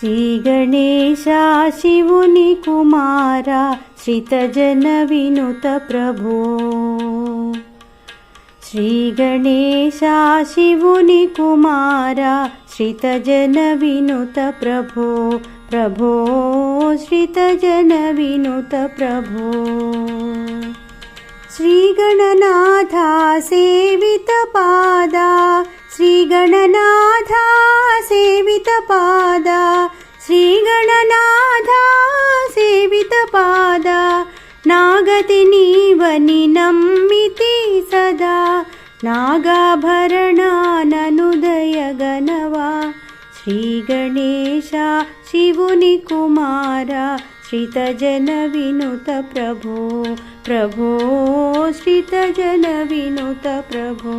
श्रीगणेशा शिवुनि कुमारा श्रितजनविनुत प्रभो। श्रीगणेशा शिवुनि कुमारा श्रितजनविनुत प्रभो। प्रभो श्रितजनविनुत प्रभो। श्रीगणनाथा सेवितपादा श्रीगणनाथा सेवितपादा ಪಾದ ನಾಗತಿ ನೀವನಿ ನಮ್ಮಿತಿ ಸದಾ ನಾಗಾಭರಣಾನನುದಯ ಗಣವಾ ಶ್ರೀ ಗಣೇಶ ಶಿವುನಿ ಕುಮಾರ ಶ್ರಿತಜನ ವಿನುತ ಪ್ರಭೋ ಪ್ರಭೋ ಶ್ರಿತಜನ ವಿನುತ ಪ್ರಭೋ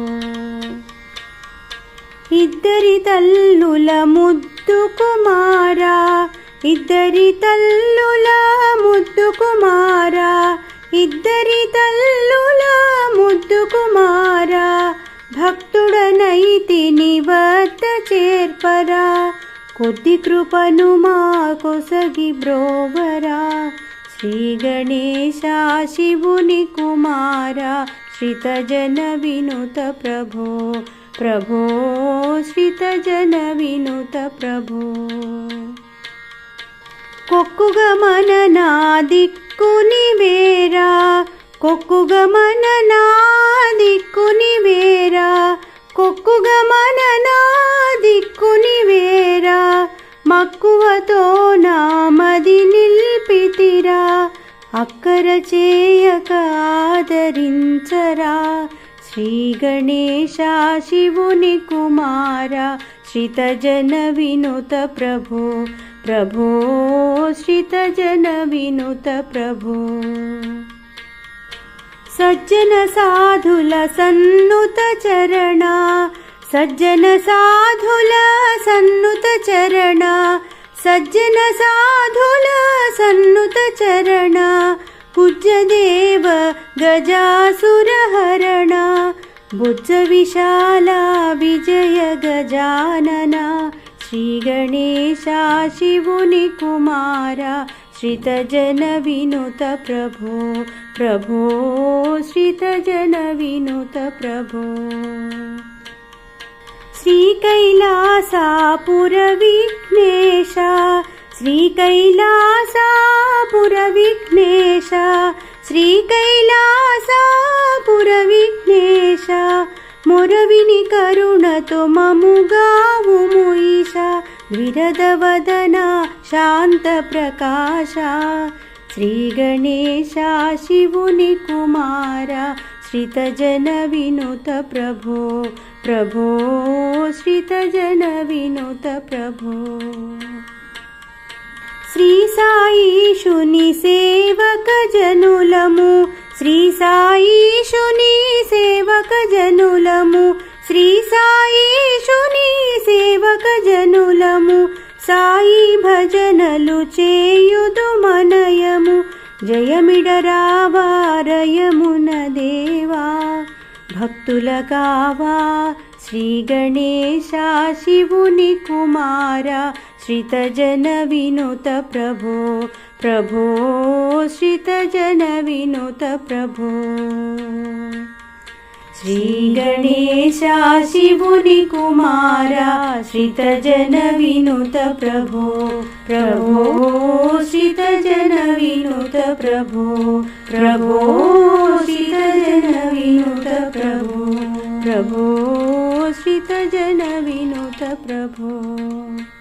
ఇద్దరి తల్లుల ముద్దు కుమారా ఇద్దరి తల్లుల ఇద్దరి తల్లుల ముద్దు కుమార భక్తుడనైతి నివద్ద చేర్పరా. కొద్ది కృపను మా కొసగి బ్రోవరా. శ్రీ గణేశ శివుని కుమార శ్రితజన వినుత ప్రభో. ప్రభో శ్రితజన వినుత ప్రభో. కొక్కుగమన నా దిక్కుని వేరా కొక్కుగమన దిక్కుని వేరా కొక్కుగమననా దిక్కుని వేరా మక్కువతో నామది నిల్పితిరా అక్కర చేయక ఆదరించరా శ్రీ గణేశ శివుని కుమార శ్రితజన వినుత ప్రభో प्रभो श्रितजनविनुत प्रभो। सज्जन साधुल सन्नुत चरणा सज्जन साधुल सन्नुत चरणा सज्जन साधुल सन्नुत चरणा कूज्य देव गजासुरहरण बुज विशाला विजय गजानना। श्रीगणेशा शिवोनिकुमारा श्रितजनविनुत प्रभो प्रभो श्रितजनविनुत प्रभो श्रीकैलासा पुरविघ्नेशा श्रीकैलासा पुरविघ्नेशा श्रीकैलासा पुरविघ्नेशा मोरविनीकरुण तु ममु गाव विरदवदना शान्तप्रकाशा श्रीगणेशा शिवुनिकुमारा श्रितजन विनोत प्रभो प्रभो श्रितजनविनुत प्रभो। श्री सेवकजनुलमु निसेवकजनुलमु सेवकजनुलमु साईशु సేవకజనులము సాయి భజనలు చేయుదు మనయము జయమిడరావారయమున దేవా భక్తుల కావా శ్రీ గణేశ శివుని కుమార శ్రీతజన వినుత ప్రభో ప్రభో శ్రీతజన వినుత ప్రభో श्रीगणेशा श्रितजन विनुत प्रभो प्रभो श्रितजन विनुत प्रभो प्रभो विनुत प्रभो प्रभो श्रितजन विनुत प्रभो